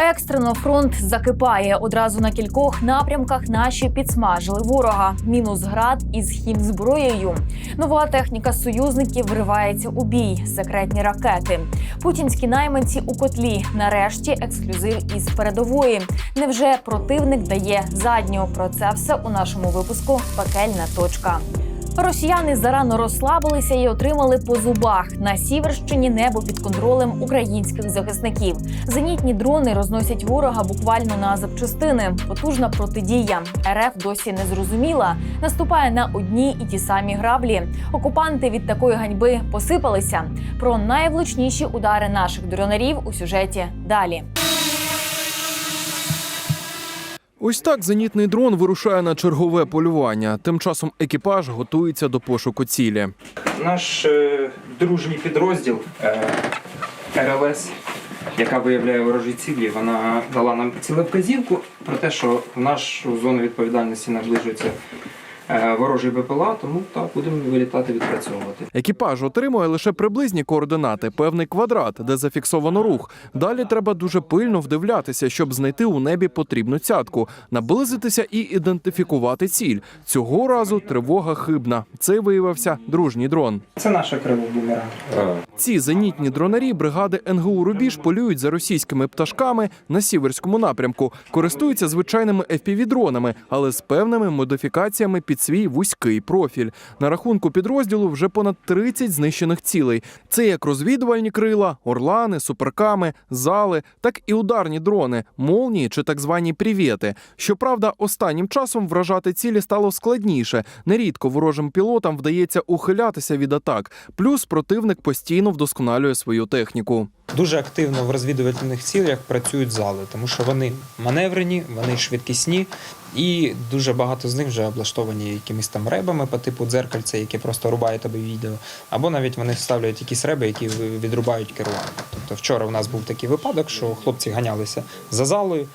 Екстрено фронт закипає. Одразу на кількох напрямках наші підсмажили ворога. Мінус град із хімзброєю. Нова техніка союзників вривається у бій. Секретні ракети. Путінські найманці у котлі. Нарешті ексклюзив із передової. Невже противник дає задню? Про це все у нашому випуску Пекельна точка. Росіяни зарано розслабилися і отримали по зубах на сіверщині небо під контролем українських захисників. Зенітні дрони розносять ворога буквально на запчастини. Потужна протидія. РФ досі не зрозуміла. Наступає на одні і ті самі граблі. Окупанти від такої ганьби посипалися. Про найвлучніші удари наших дронерів у сюжеті далі. Ось так зенітний дрон вирушає на чергове полювання. Тим часом екіпаж готується до пошуку цілі. Наш е, дружній підрозділ е, РЛС, яка виявляє ворожі цілі, вона дала нам цілевказівку про те, що в нашу зону відповідальності наближується е, ворожий БПЛА, тому так будемо вилітати відпрацьовувати. Екіпаж отримує лише приблизні координати, певний квадрат, де зафіксовано рух. Далі треба дуже пильно вдивлятися, щоб знайти у небі потрібну цятку, наблизитися і ідентифікувати ціль. Цього разу тривога хибна. Це виявився дружній дрон. Це крило бумеранг. Ці зенітні дронарі бригади НГУ Рубіж полюють за російськими пташками на сіверському напрямку, користуються звичайними FPV-дронами, але з певними модифікаціями під свій вузький профіль. На рахунку підрозділу вже понад 30 знищених цілей. Це як розвідувальні крила, орлани, суперками, зали, так і ударні дрони, молнії чи так звані привєти. Щоправда, останнім часом вражати цілі стало складніше. Нерідко ворожим пілотам вдається ухилятися від атак. Плюс противник постійно вдосконалює свою техніку. Дуже активно в розвідувальних цілях працюють зали, тому що вони маневрені, вони швидкісні, і дуже багато з них вже облаштовані якимись там ребами по типу дзеркальця, яке просто рубає тобі відео, або навіть вони ставлять якісь реби, які відрубають керування. Тобто вчора у нас був такий випадок, що хлопці ганялися за залою,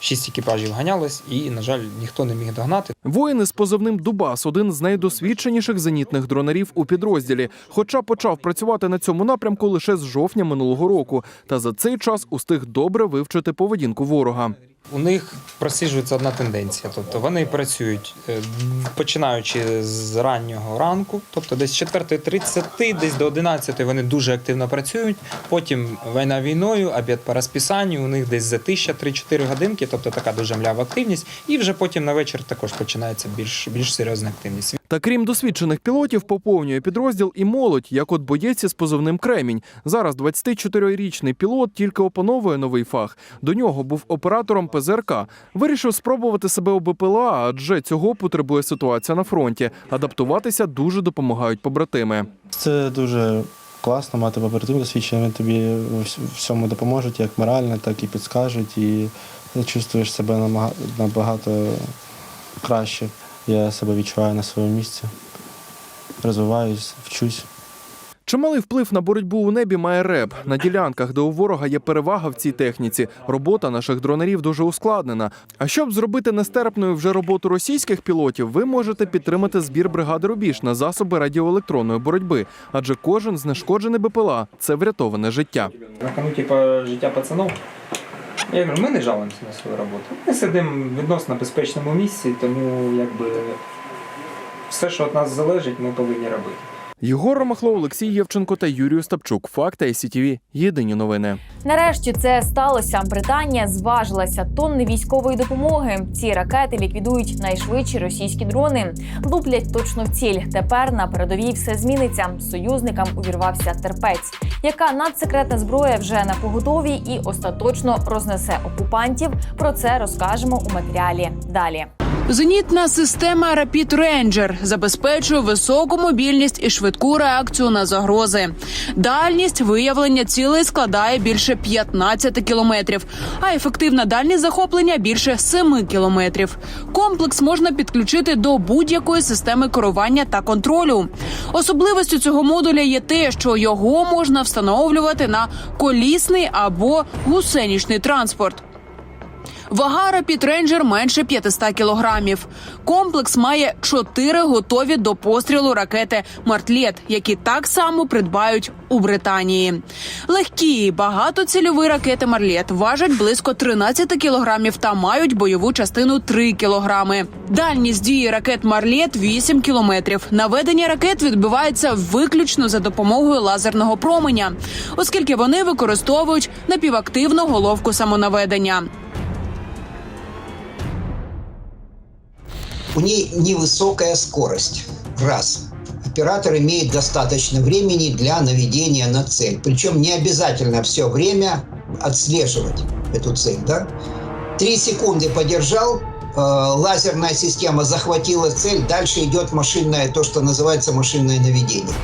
шість екіпажів ганялись, і, на жаль, ніхто не міг догнати. Воїн із позивним Дубас один з найдосвідченіших зенітних дронарів у підрозділі. Хоча почав працювати на цьому напрямку лише з жовтня минулого року, та за цей час устиг добре вивчити поведінку ворога. У них просиджується одна тенденція. Тобто вони працюють е, починаючи з раннього ранку, тобто десь з 4.30, десь до 11 вони дуже активно працюють. Потім війна війною, обід по розписанню, у них десь за 1000-3-4 годинки, тобто така дуже млява активність. І вже потім на вечір також починається більш, більш серйозна активність. Та крім досвідчених пілотів, поповнює підрозділ і молодь, як от боєць із позивним Кремінь. Зараз 24-річний пілот тільки опановує новий фах. До нього був оператором ПЗРК. Вирішив спробувати себе у БПЛА, адже цього потребує ситуація на фронті. Адаптуватися дуже допомагають побратими. Це дуже класно мати побратимів досвідчення. Вони тобі всьому допоможуть, як морально, так і підскажуть. І чувствуєш себе набагато краще. Я себе відчуваю на своєму місці. Розвиваюсь, вчусь. Чималий вплив на боротьбу у небі має РЕБ. На ділянках, де у ворога є перевага в цій техніці, робота наших дронерів дуже ускладнена. А щоб зробити нестерпною вже роботу російських пілотів, ви можете підтримати збір бригади Рубіж на засоби радіоелектронної боротьби, адже кожен знешкоджений БПЛА це врятоване життя. На кону, типу, життя пацанов. Я говорю, ми не жалуємося на свою роботу. Ми сидимо в відносно безпечному місці, тому якби все, що від нас залежить, ми повинні робити. Єгор Ромахло, Олексій Євченко та Юрій Остапчук. Факти СІТВ. Єдині новини. Нарешті це сталося. Британія зважилася тонни військової допомоги. Ці ракети ліквідують найшвидші російські дрони. Луплять точно в ціль. Тепер на передовій все зміниться. Союзникам увірвався терпець. Яка надсекретна зброя вже на поготові і остаточно рознесе окупантів? Про це розкажемо у матеріалі далі. Зенітна система Rapid Ranger забезпечує високу мобільність і швидку реакцію на загрози. Дальність виявлення цілей складає більше 15 кілометрів, а ефективна дальність захоплення більше 7 кілометрів. Комплекс можна підключити до будь-якої системи керування та контролю. Особливістю цього модуля є те, що його можна встановлювати на колісний або гусенічний транспорт. Вага Ranger менше 500 кілограмів. Комплекс має чотири готові до пострілу ракети Мартлет, які так само придбають у Британії. Легкі багатоцільові ракети Марлет важать близько 13 кілограмів та мають бойову частину 3 кілограми. Дальність дії ракет Марлет 8 кілометрів. Наведення ракет відбувається виключно за допомогою лазерного променя, оскільки вони використовують напівактивну головку самонаведення. У ней невысокая скорость. Раз. Оператор имеет достаточно времени для наведения на цель. Причем не обязательно все время отслеживать эту цель. Да? Три секунды подержал, э, лазерная система захватила цель, дальше идет машинное, то, что называется машинное наведение.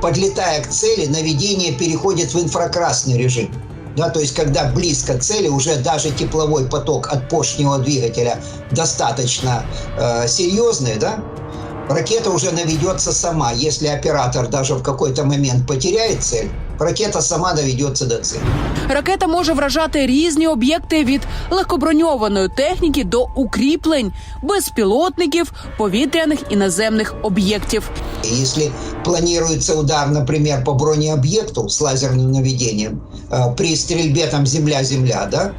Подлетая к цели, наведение переходит в инфракрасный режим. Да, то есть, когда близко к цели, уже даже тепловой поток от поршневого двигателя достаточно э, серьезный, да, ракета уже наведется сама. Если оператор даже в какой-то момент потеряет цель, ракета сама наведется до цели. Ракета може вражати різні об'єкти від легкоброньованої техніки до укріплень, безпілотників, повітряних і наземних об'єктів. И Если планируется удар, например, по бронеобъекту с лазерным наведением э, при стрельбе там земля-земля, да,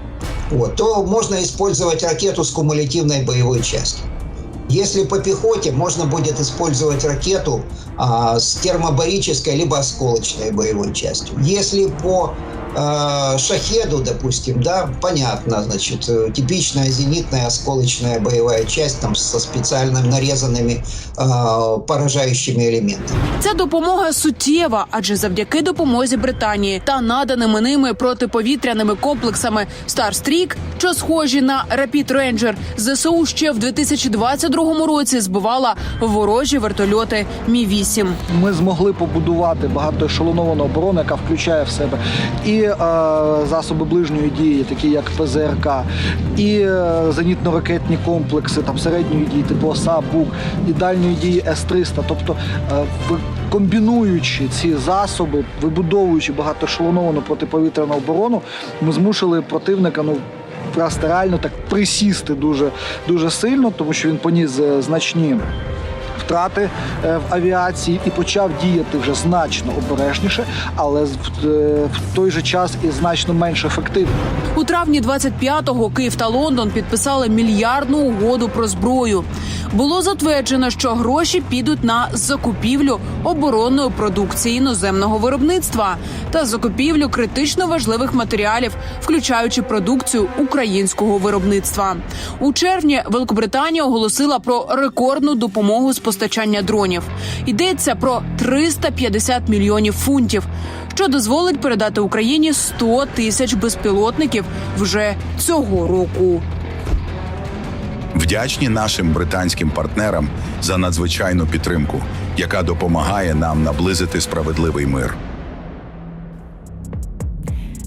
вот, то можно использовать ракету с кумулятивной боевой частью. Если по пехоте, можно будет использовать ракету а, с термобарической либо осколочной боевой частью. Если по шахеду, допустим, да, понятно, значит, э, типичная зенитная осколочная боевая часть там со специально нарезанными э, поражающими элементами. Ця допомога суттєва, адже завдяки допомозі Британії та наданими ними протиповітряними комплексами Starstreak, що схожі на Rapid Ranger, ЗСУ ще в 2022 році збивала ворожі вертольоти Мі 8 ми змогли побудувати багатоешелоновану оборону, яка включає в себе і е, засоби ближньої дії, такі як ПЗРК, і е, зенітно-ракетні комплекси там середньої дії, типу ОСА, БУК, і дальньої дії С-300. Тобто, е, комбінуючи ці засоби, вибудовуючи багатоешелоновану протиповітряну оборону, ми змусили противника ну. Просто реально так присісти дуже дуже сильно, тому що він поніс значні втрати е, в авіації і почав діяти вже значно обережніше, але е, в той же час і значно менш ефективно. У травні 25-го Київ та Лондон підписали мільярдну угоду про зброю. Було затверджено, що гроші підуть на закупівлю оборонної продукції іноземного виробництва та закупівлю критично важливих матеріалів, включаючи продукцію українського виробництва. У червні Великобританія оголосила про рекордну допомогу з постачання дронів. Йдеться про 350 мільйонів фунтів, що дозволить передати Україні 100 тисяч безпілотників вже цього року. Вдячні нашим британським партнерам за надзвичайну підтримку, яка допомагає нам наблизити справедливий мир.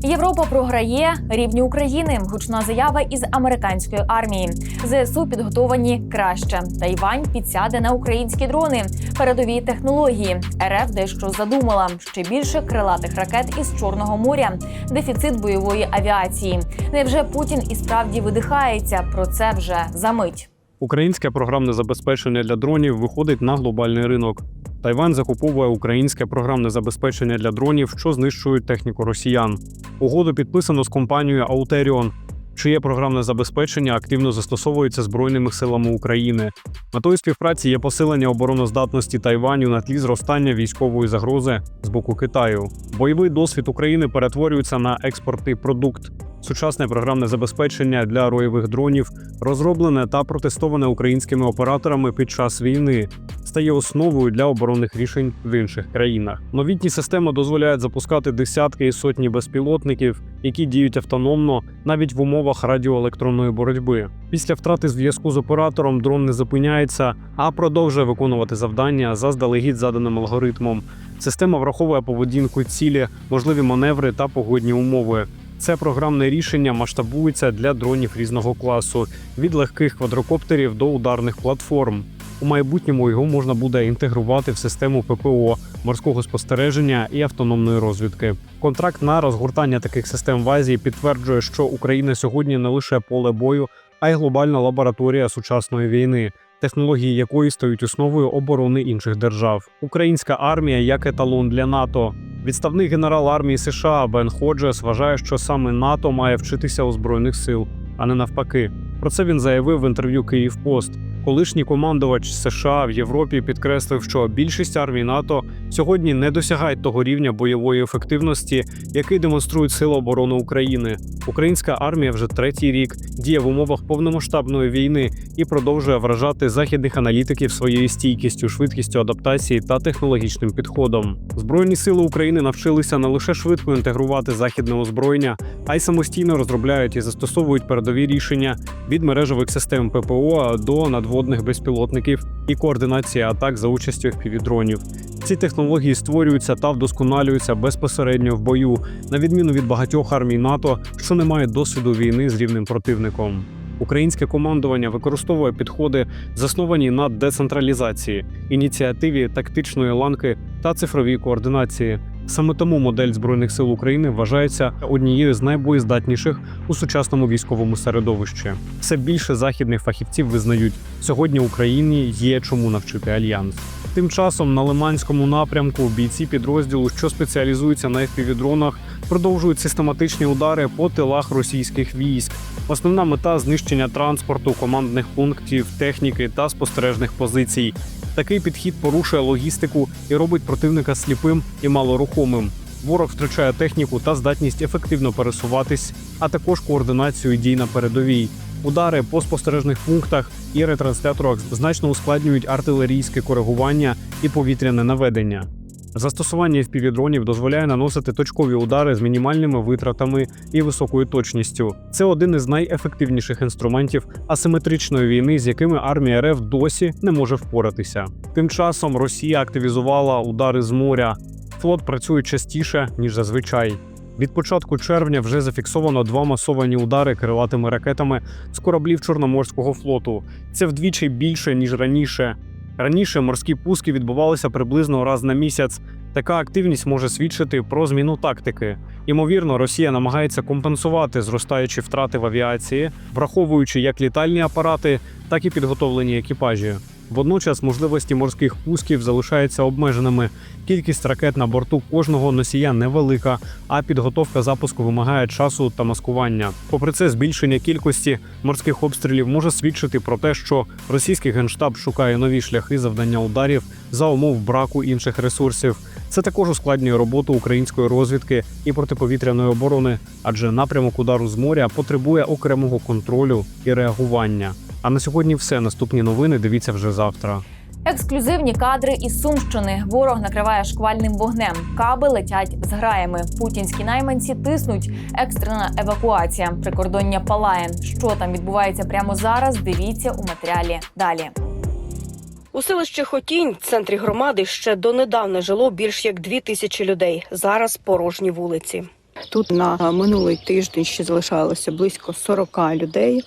Європа програє рівні України. Гучна заява із американської армії. ЗСУ підготовані краще. Тайвань підсяде на українські дрони. Передові технології. РФ дещо задумала. Ще більше крилатих ракет із Чорного моря. Дефіцит бойової авіації. Невже Путін і справді видихається? Про це вже за мить. Українське програмне забезпечення для дронів виходить на глобальний ринок. Тайвань закуповує українське програмне забезпечення для дронів, що знищують техніку росіян. Угоду підписано з компанією Auterion, чиє програмне забезпечення активно застосовується збройними силами України. Метою співпраці є посилення обороноздатності Тайваню на тлі зростання військової загрози з боку Китаю. Бойовий досвід України перетворюється на експортний продукт. Сучасне програмне забезпечення для роєвих дронів, розроблене та протестоване українськими операторами під час війни, стає основою для оборонних рішень в інших країнах. Новітні системи дозволяють запускати десятки і сотні безпілотників, які діють автономно навіть в умовах радіоелектронної боротьби. Після втрати зв'язку з оператором дрон не зупиняється, а продовжує виконувати завдання за здалегідь заданим алгоритмом. Система враховує поведінку цілі, можливі маневри та погодні умови. Це програмне рішення масштабується для дронів різного класу від легких квадрокоптерів до ударних платформ. У майбутньому його можна буде інтегрувати в систему ППО, морського спостереження і автономної розвідки. Контракт на розгортання таких систем в Азії підтверджує, що Україна сьогодні не лише поле бою, а й глобальна лабораторія сучасної війни, технології якої стають основою оборони інших держав. Українська армія як еталон для НАТО. Відставний генерал армії США Бен Ходжес вважає, що саме НАТО має вчитися у збройних сил, а не навпаки. Про це він заявив в інтерв'ю Київпост. Колишній командувач США в Європі підкреслив, що більшість армій НАТО сьогодні не досягають того рівня бойової ефективності, який демонструють сили оборони України. Українська армія вже третій рік діє в умовах повномасштабної війни і продовжує вражати західних аналітиків своєю стійкістю, швидкістю адаптації та технологічним підходом. Збройні сили України навчилися не лише швидко інтегрувати західне озброєння, а й самостійно розробляють і застосовують передові рішення від мережевих систем ППО до надводних безпілотників і координації атак за участю FPV-дронів. Ці технології створюються та вдосконалюються безпосередньо в бою, на відміну від багатьох армій НАТО, що не мають досвіду війни з рівним противником. Українське командування використовує підходи, засновані на децентралізації, ініціативі тактичної ланки та цифровій координації. Саме тому модель збройних сил України вважається однією з найбоєздатніших у сучасному військовому середовищі. Все більше західних фахівців визнають, сьогодні Україні є чому навчити альянс. Тим часом на Лиманському напрямку бійці підрозділу, що спеціалізуються на FPV-дронах, продовжують систематичні удари по тилах російських військ. Основна мета знищення транспорту, командних пунктів, техніки та спостережних позицій. Такий підхід порушує логістику і робить противника сліпим і малорухомим. Ворог втрачає техніку та здатність ефективно пересуватись, а також координацію дій на передовій. Удари по спостережних пунктах і ретрансляторах значно ускладнюють артилерійське коригування і повітряне наведення. Застосування FPV-дронів дозволяє наносити точкові удари з мінімальними витратами і високою точністю. Це один із найефективніших інструментів асиметричної війни, з якими армія РФ досі не може впоратися. Тим часом Росія активізувала удари з моря. Флот працює частіше ніж зазвичай. Від початку червня вже зафіксовано два масовані удари крилатими ракетами з кораблів Чорноморського флоту. Це вдвічі більше ніж раніше. Раніше морські пуски відбувалися приблизно раз на місяць. Така активність може свідчити про зміну тактики. Ймовірно, Росія намагається компенсувати зростаючі втрати в авіації, враховуючи як літальні апарати, так і підготовлені екіпажі. Водночас можливості морських пусків залишаються обмеженими. Кількість ракет на борту кожного носія невелика, а підготовка запуску вимагає часу та маскування. Попри це, збільшення кількості морських обстрілів може свідчити про те, що російський генштаб шукає нові шляхи завдання ударів за умов браку інших ресурсів. Це також ускладнює роботу української розвідки і протиповітряної оборони, адже напрямок удару з моря потребує окремого контролю і реагування. А на сьогодні все. Наступні новини дивіться вже завтра. Ексклюзивні кадри із Сумщини. Ворог накриває шквальним вогнем. Каби летять з граями. Путінські найманці тиснуть. Екстрена евакуація. Прикордоння палає. Що там відбувається прямо зараз? Дивіться у матеріалі далі. У селищі Хотінь, в центрі громади, ще донедавна жило більш як дві тисячі людей. Зараз порожні вулиці. Тут на минулий тиждень ще залишалося близько 40 людей.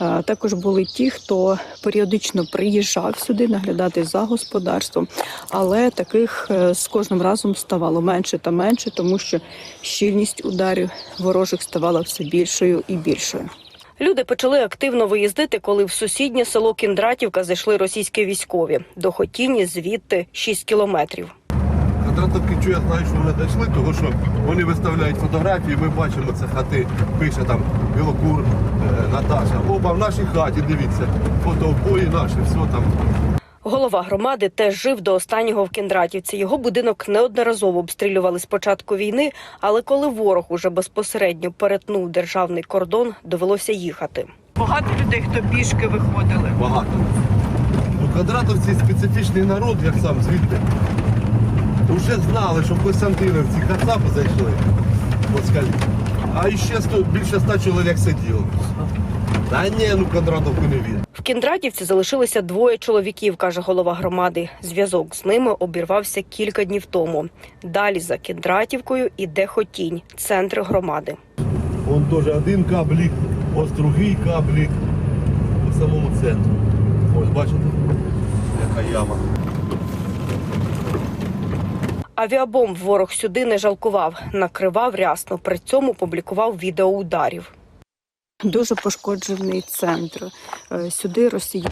Е, Також були ті, хто періодично приїжджав сюди наглядати за господарством, але таких е, з кожним разом ставало менше та менше, тому що щільність ударів ворожих ставала все більшою і більшою. Люди почали активно виїздити, коли в сусіднє село Кіндратівка зайшли російські військові. До Хотіні звідти 6 кілометрів. Дратовки я знаю, що вони дійшли, тому що вони виставляють фотографії, ми бачимо це хати, пише там Білокур, е, Наташа. Оба в нашій хаті, дивіться, фотообої наші, все там. Голова громади теж жив до останнього в Кіндратівці. Його будинок неодноразово обстрілювали з початку війни, але коли ворог уже безпосередньо перетнув державний кордон, довелося їхати. Багато людей, хто пішки виходили. Багато. Ну, Квадратовці специфічний народ, як сам звідти. Уже знали, що в Костянтиновці кацапи зайшли. Москалі. А ще більше ста чоловік сиділо. Та ні, ну Кондратовку не він. В Кіндратівці залишилося двоє чоловіків, каже голова громади. Зв'язок з ними обірвався кілька днів тому. Далі за Кіндратівкою іде Хотінь, центр громади. Вон теж один каблік, ось другий каблік по самому центру. Ось бачите? глибока яма. Авіабомб ворог сюди не жалкував, накривав рясно. При цьому публікував відео ударів. Дуже пошкоджений центр. Е, Сюди росіяни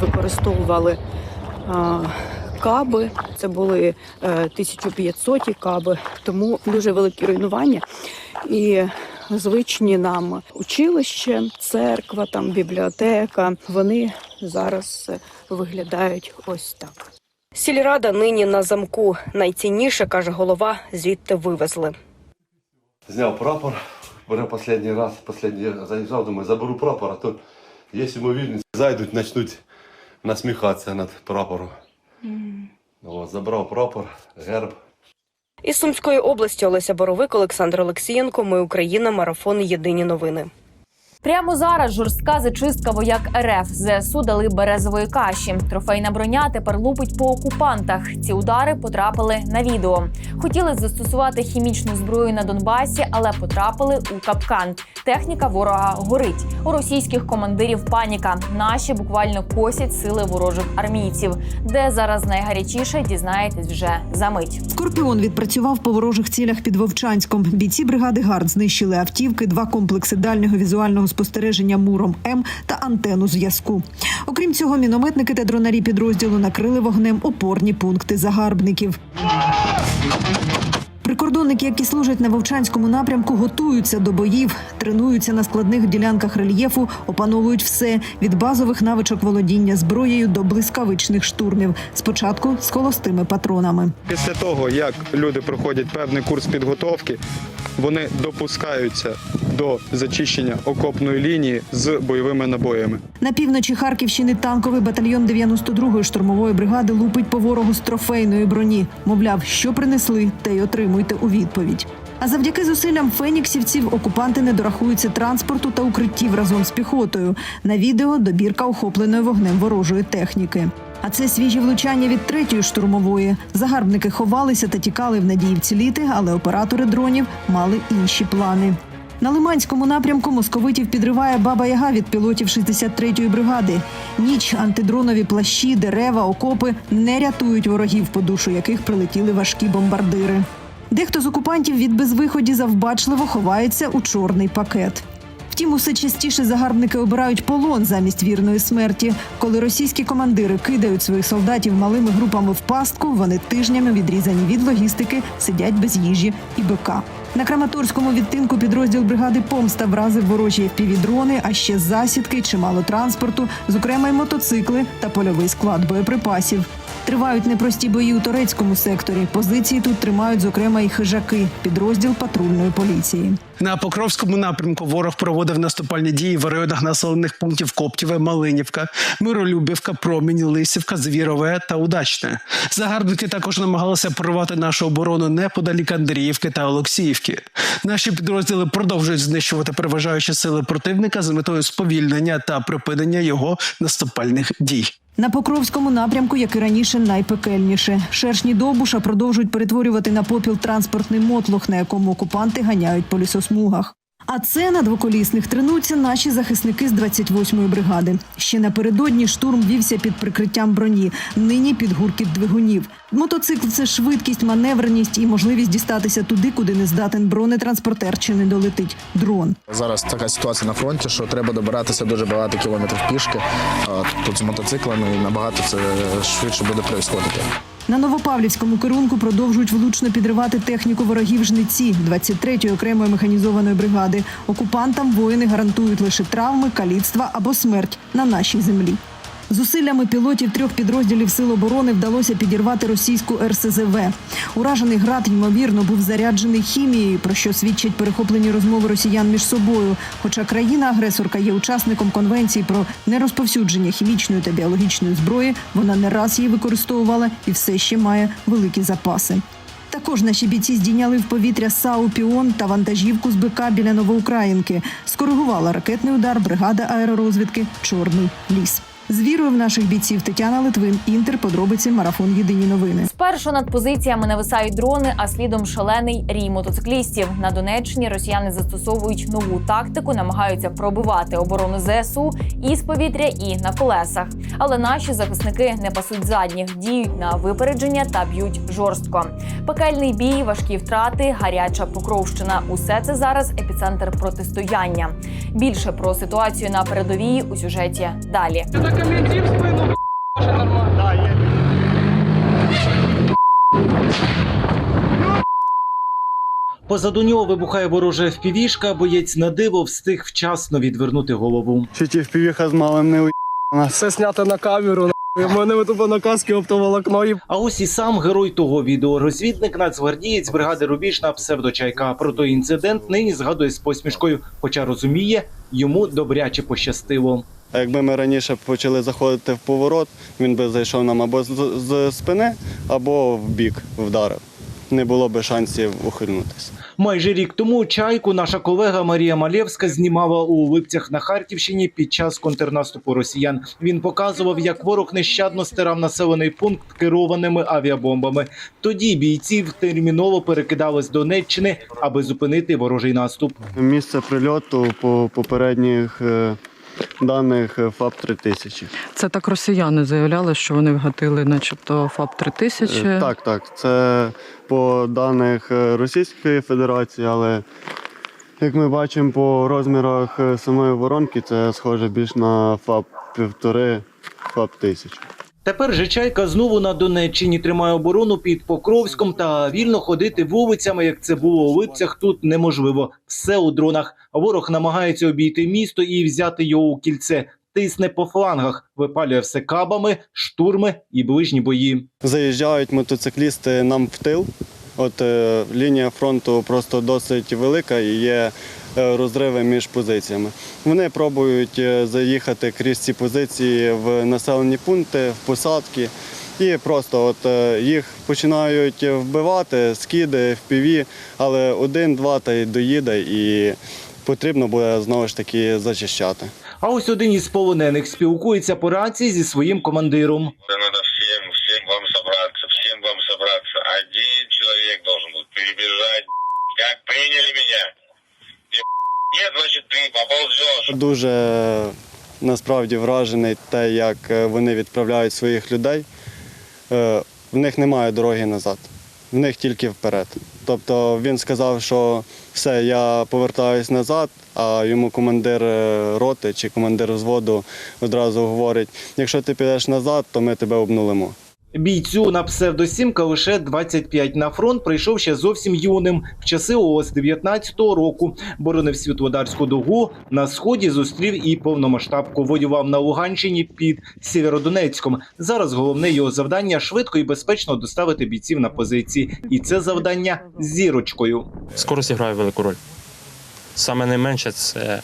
використовували а, каби. Це були е, 1500 каби, тому дуже великі руйнування. І звичні нам училище, церква, там бібліотека. Вони зараз е, виглядають ось так. Сільрада нині на замку. Найцінніше, каже голова, звідти вивезли. Зняв прапор, бере останній раз, останній заїжджав, думаю, заберу прапор, а то якщо ймовірність, зайдуть, почнуть насміхатися над прапором. От, забрав прапор, герб. Із Сумської області Олеся Боровик, Олександр Олексієнко. Ми Україна. Марафон. Єдині новини. Прямо зараз жорстка зачистка вояк РФ ЗСУ дали березової каші. Трофейна броня тепер лупить по окупантах. Ці удари потрапили на відео. Хотіли застосувати хімічну зброю на Донбасі, але потрапили у капкан. Техніка ворога горить. У російських командирів паніка. Наші буквально косять сили ворожих армійців. Де зараз найгарячіше, дізнаєтесь вже за мить. Скорпіон відпрацював по ворожих цілях під Вовчанськом. Бійці бригади ГАРД знищили автівки, два комплекси дальнього візуального спостереження Муром М та антенну зв'язку. Окрім цього, мінометники та дронарі підрозділу накрили вогнем опорні пункти загарбників. Прикордонники, які служать на Вовчанському напрямку, готуються до боїв, тренуються на складних ділянках рельєфу, опановують все від базових навичок володіння зброєю до блискавичних штурмів. Спочатку з холостими патронами. Після того, як люди проходять певний курс підготовки, вони допускаються до зачищення окопної лінії з бойовими набоями. На півночі Харківщини танковий батальйон 92-ї штурмової бригади лупить по ворогу з трофейної броні. Мовляв, що принесли, те й отримуйте у відповідь. А завдяки зусиллям феніксівців окупанти не дорахуються транспорту та укриттів разом з піхотою. На відео добірка охопленої вогнем ворожої техніки. А це свіжі влучання від третьої штурмової. Загарбники ховалися та тікали в надії вціліти, але оператори дронів мали інші плани. На Лиманському напрямку московитів підриває баба Яга від пілотів 63-ї бригади. Ніч антидронові плащі, дерева, окопи не рятують ворогів, по душу яких прилетіли важкі бомбардири. Дехто з окупантів від безвиході завбачливо ховається у чорний пакет. Втім, усе частіше загарбники обирають полон замість вірної смерті. Коли російські командири кидають своїх солдатів малими групами в пастку, вони тижнями відрізані від логістики, сидять без їжі і бика. На Краматорському відтинку підрозділ бригади Помста вразив ворожі півідрони, а ще засідки, чимало транспорту, зокрема й мотоцикли та польовий склад боєприпасів. Тривають непрості бої у турецькому секторі. Позиції тут тримають, зокрема, і хижаки, підрозділ патрульної поліції. На Покровському напрямку ворог проводив наступальні дії в районах населених пунктів Коптєве, Малинівка, Миролюбівка, Промінь, Лисівка, Звірове та Удачне. Загарбники також намагалися прорвати нашу оборону неподалік Андріївки та Олексіївки. Наші підрозділи продовжують знищувати переважаючі сили противника з метою сповільнення та припинення його наступальних дій. На Покровському напрямку, як і раніше, найпекельніше. Шершні довбуша продовжують перетворювати на попіл транспортний мотлох, на якому окупанти ганяють по лісосмугах. А це на двоколісних тренуються наші захисники з 28-ї бригади. Ще напередодні штурм вівся під прикриттям броні. Нині під гуркіт двигунів. Мотоцикл це швидкість, маневреність і можливість дістатися туди, куди не здатен бронетранспортер чи не долетить дрон. Зараз така ситуація на фронті, що треба добиратися дуже багато кілометрів пішки. А Тут з мотоциклами набагато це швидше буде происходити. На Новопавлівському керунку продовжують влучно підривати техніку ворогів жниці 23-ї окремої механізованої бригади. Окупантам воїни гарантують лише травми, каліцтва або смерть на нашій землі. Зусиллями пілотів трьох підрозділів Сил оборони вдалося підірвати російську РСЗВ. Уражений град, ймовірно, був заряджений хімією, про що свідчать перехоплені розмови росіян між собою. Хоча країна-агресорка є учасником конвенції про нерозповсюдження хімічної та біологічної зброї, вона не раз її використовувала і все ще має великі запаси. Також наші бійці здійняли в повітря САУ «Піон» та вантажівку з БК біля Новоукраїнки. Скоригувала ракетний удар бригада аеророзвідки Чорний ліс. З вірою в наших бійців Тетяна Литвин, Інтер, подробиці, марафон Єдині новини. Спершу над позиціями нависають дрони, а слідом шалений рій мотоциклістів. На Донеччині росіяни застосовують нову тактику, намагаються пробивати оборону ЗСУ і з повітря, і на колесах. Але наші захисники не пасуть задніх, діють на випередження та б'ють жорстко. Пекельний бій, важкі втрати, гаряча покровщина усе це зараз епіцентр протистояння. Більше про ситуацію на передовій у сюжеті далі. Позаду нього вибухає ворожа впівішка, боєць на диво встиг вчасно відвернути голову. Чи ті впівіха з малим не Все знято на камеру. У мене тупо на каски оптоволокно А ось і сам герой того відео. Розвідник нацгвардієць бригади Рубіж на псевдочайка. Про той інцидент нині згадує з посмішкою, хоча розуміє, йому добряче пощастило. А якби ми раніше почали заходити в поворот, він би зайшов нам або з, з спини, або в бік вдарив. Не було би шансів ухильнутися. Майже рік тому чайку наша колега Марія Малєвська знімала у Липцях на Харківщині під час контрнаступу росіян. Він показував, як ворог нещадно стирав населений пункт керованими авіабомбами. Тоді бійців терміново перекидали з Донеччини, аби зупинити ворожий наступ. Місце прильоту по попередніх е, даних е, ФАП 3000. Це так росіяни заявляли, що вони вгатили, начебто, ФАП 3000 Е, Так, так. Це по даних е, Російської Федерації, але як ми бачимо по розмірах е, самої воронки, це схоже більш на ФАП півтори, ФАП 1000. Тепер же чайка знову на Донеччині тримає оборону під Покровськом та вільно ходити вулицями, як це було у Липцях, тут неможливо. Все у дронах. Ворог намагається обійти місто і взяти його у кільце. Тисне по флангах, випалює все кабами, штурми і ближні бої. Заїжджають мотоциклісти нам в тил. От е, лінія фронту просто досить велика і є розриви між позиціями. Вони пробують е, заїхати крізь ці позиції в населені пункти, в посадки. І просто от е, їх починають вбивати, скиди, впіві, але один-два та й доїде, і потрібно буде знову ж таки зачищати. А ось один із полонених спілкується по рації зі своїм командиром. Дуже насправді вражений те, як е, вони відправляють своїх людей. Е, В них немає дороги назад, в них тільки вперед. Тобто він сказав, що все, я повертаюсь назад, а йому командир е, роти чи командир взводу одразу говорить: якщо ти підеш назад, то ми тебе обнулимо. Бійцю на псевдосімка лише 25 на фронт прийшов ще зовсім юним. В часи ООС 19-го року боронив Світлодарську дугу. На сході зустрів і повномасштабку. Воював на Луганщині під Сєвєродонецьком. Зараз головне його завдання швидко і безпечно доставити бійців на позиції. І це завдання зірочкою. Скорость грає велику роль. Саме найменше це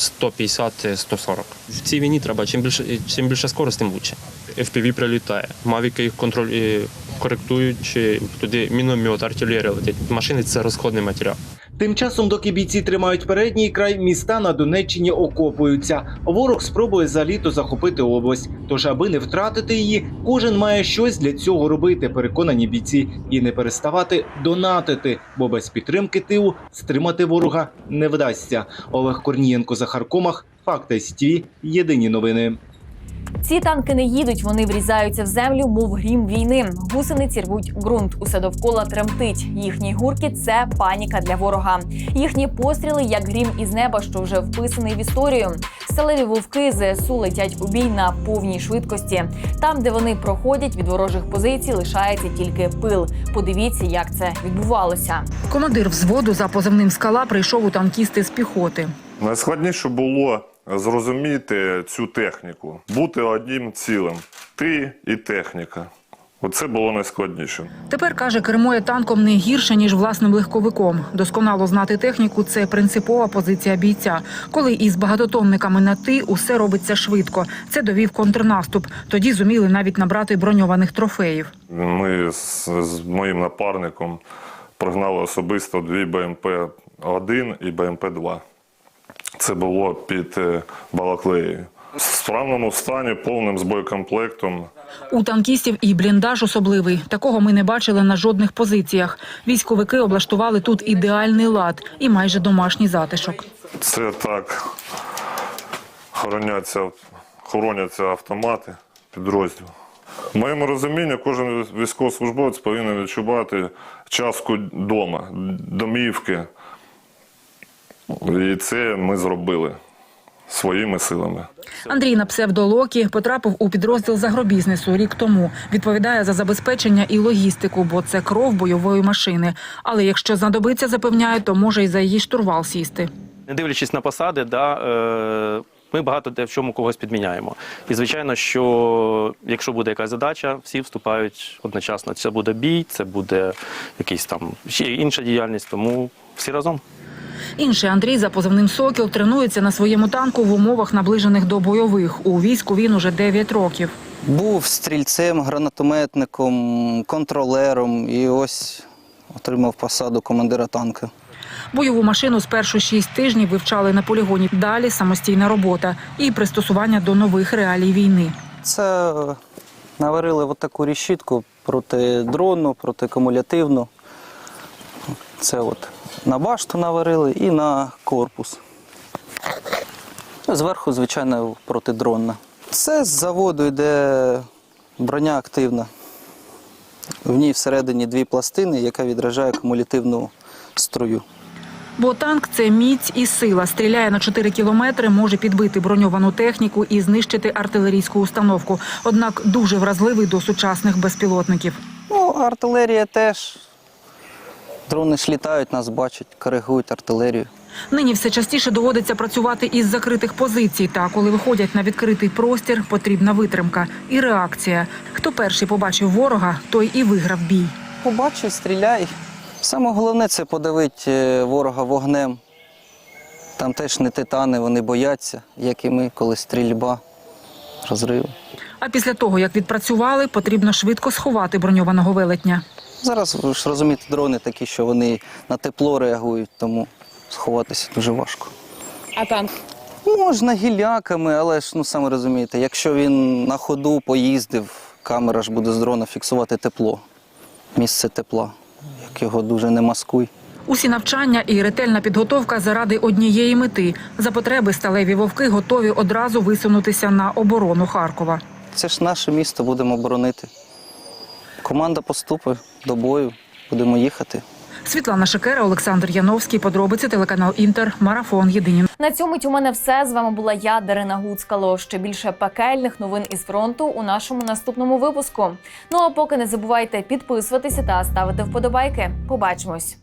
150-140. В цій війні треба чим більше, чим більше скорость, тим лучше. FPV прилітає. Мавіки їх контроль коректують, чи туди міномет, артилерія летить. Машини це розходний матеріал. Тим часом, доки бійці тримають передній край, міста на Донеччині окопуються. Ворог спробує за літо захопити область. Тож, аби не втратити її, кожен має щось для цього робити. Переконані бійці, і не переставати донатити, бо без підтримки тилу стримати ворога не вдасться. Олег Корнієнко Захар Комах, Факти СТВ, Єдині новини. Ці танки не їдуть, вони врізаються в землю, мов грім війни. Гусениці рвуть ґрунт. Усе довкола тремтить. Їхній гуркіт це паніка для ворога. Їхні постріли як грім із неба, що вже вписаний в історію. Сталеві вовки ЗСУ летять у бій на повній швидкості. Там, де вони проходять від ворожих позицій, лишається тільки пил. Подивіться, як це відбувалося. Командир взводу за позивним скала прийшов у танкісти з піхоти. Найскладніше було зрозуміти цю техніку, бути одним цілим. Ти і техніка. Оце було найскладніше. Тепер каже, кермує танком не гірше ніж власним легковиком. Досконало знати техніку це принципова позиція бійця. Коли із багатотонниками на ти усе робиться швидко. Це довів контрнаступ. Тоді зуміли навіть набрати броньованих трофеїв. Ми з, з моїм напарником прогнали особисто дві БМП-1 і БМП-2. Це було під е, Балаклеєю. В справному стані, повним з боєкомплектом. У танкістів і бліндаж особливий. Такого ми не бачили на жодних позиціях. Військовики облаштували тут ідеальний лад і майже домашній затишок. Це так хороняться, хороняться автомати підрозділу. В моєму розумінні, кожен військовослужбовець повинен відчувати частку дома, домівки. І це ми зробили своїми силами. Андрій на псевдолокі потрапив у підрозділ з агробізнесу рік тому. Відповідає за забезпечення і логістику, бо це кров бойової машини. Але якщо знадобиться, запевняє, то може й за її штурвал сісти. Не дивлячись на посади, да, е, ми багато де в чому когось підміняємо. І звичайно, що якщо буде якась задача, всі вступають одночасно. Це буде бій, це буде якийсь там ще інша діяльність, тому всі разом. Інший Андрій за позивним Сокіл тренується на своєму танку в умовах наближених до бойових. У війську він уже 9 років. Був стрільцем, гранатометником, контролером і ось отримав посаду командира танка. Бойову машину спершу 6 тижнів вивчали на полігоні. Далі самостійна робота і пристосування до нових реалій війни. Це наварили от таку решітку проти дрону, проти кумулятивну. Це от на башту наварили і на корпус. Зверху, звичайно, протидронна. Це з заводу йде броня активна. В ній всередині дві пластини, яка відражає кумулятивну струю. Бо танк це міць і сила. Стріляє на 4 кілометри, може підбити броньовану техніку і знищити артилерійську установку. Однак дуже вразливий до сучасних безпілотників. Ну, артилерія теж. Дрони ж літають, нас бачать, коригують артилерію. Нині все частіше доводиться працювати із закритих позицій. Та коли виходять на відкритий простір, потрібна витримка і реакція. Хто перший побачив ворога, той і виграв бій. Побачив, стріляй. Саме головне це подавити ворога вогнем. Там теж не титани, вони бояться, як і ми, коли стрільба, розриви. А після того, як відпрацювали, потрібно швидко сховати броньованого велетня. Зараз ви ж розумієте, дрони такі, що вони на тепло реагують, тому сховатися дуже важко. А танк? Можна гіляками, але ж ну саме розумієте, якщо він на ходу поїздив, камера ж буде з дрона фіксувати тепло, місце тепла. Як його дуже не маскуй. Усі навчання і ретельна підготовка заради однієї мети. За потреби сталеві вовки готові одразу висунутися на оборону Харкова. Це ж наше місто, будемо боронити. Команда поступи до бою, будемо їхати. Світлана Шикера, Олександр Яновський. Подробиці телеканал Інтер. Марафон. Єдині На цьому у мене все. З вами була я, Дарина Гуцкало. Ще більше пекельних новин із фронту у нашому наступному випуску. Ну а поки не забувайте підписуватися та ставити вподобайки. Побачимось.